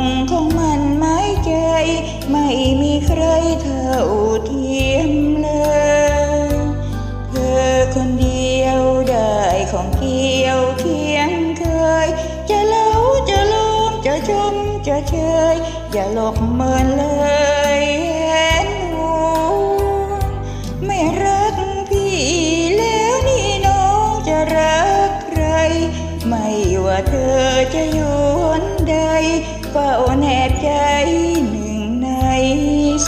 งของมันไม้ใจไม่มีใครเท่าเทียมเลย เธอคนเดียวได้ของเกี่ยวเคียงเคย จะเล่าจะลืมจะชมจะเชยอย่าหลบเมินเลยเห็นห่วไม่รักพี่แล้วนี่น้องจะรักใคร ไม่ว่าเธอจะอยู่หนใด เฝ้าแนบใจหนึ่งใน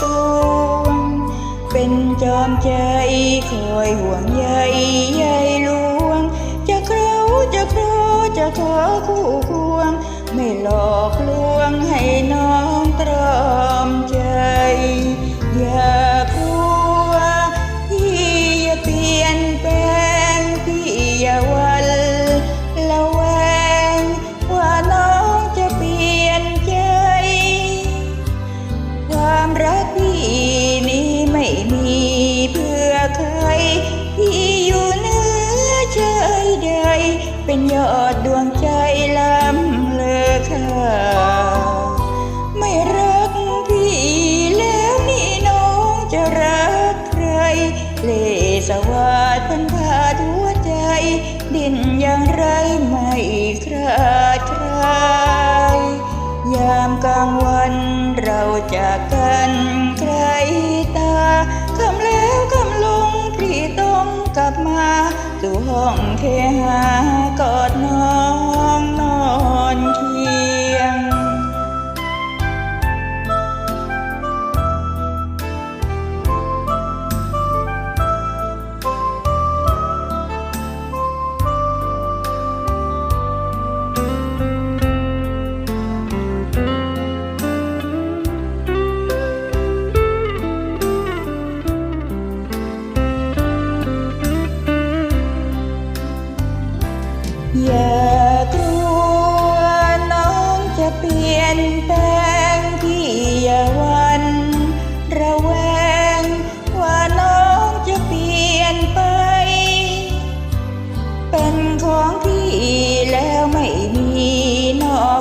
สวงเป็นจอมใจคอยห่วง ยอดดวงใจล้ำเลอค่าไม่รักพี่แล้วนี่น้องจะรักใคร เลสวาดพันพาดหัวใจ ดินอย่างไรไม่คราดคลาย ยามกลางวันเราจาก กลับมาสู่ห้องเคหากอดน้องนอนเ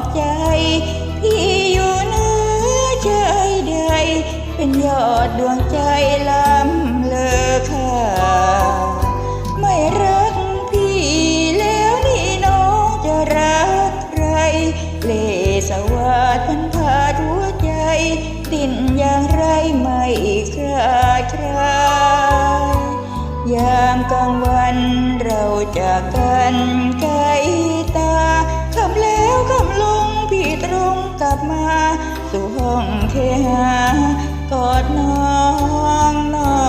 อกใจ พี่อยู่เหนือใจใดเป็นยอดดวงใจล้ำเลอค่าไม่รักพี่แล้วนี่น้องจะรักใคร เลสวาดพันพาหัวใจดิ้นอย่างไรไม่คลายคลายยามกลางวันเราจากกันไกล กลับมา สู่ห้องเคหากอดน้องน้อง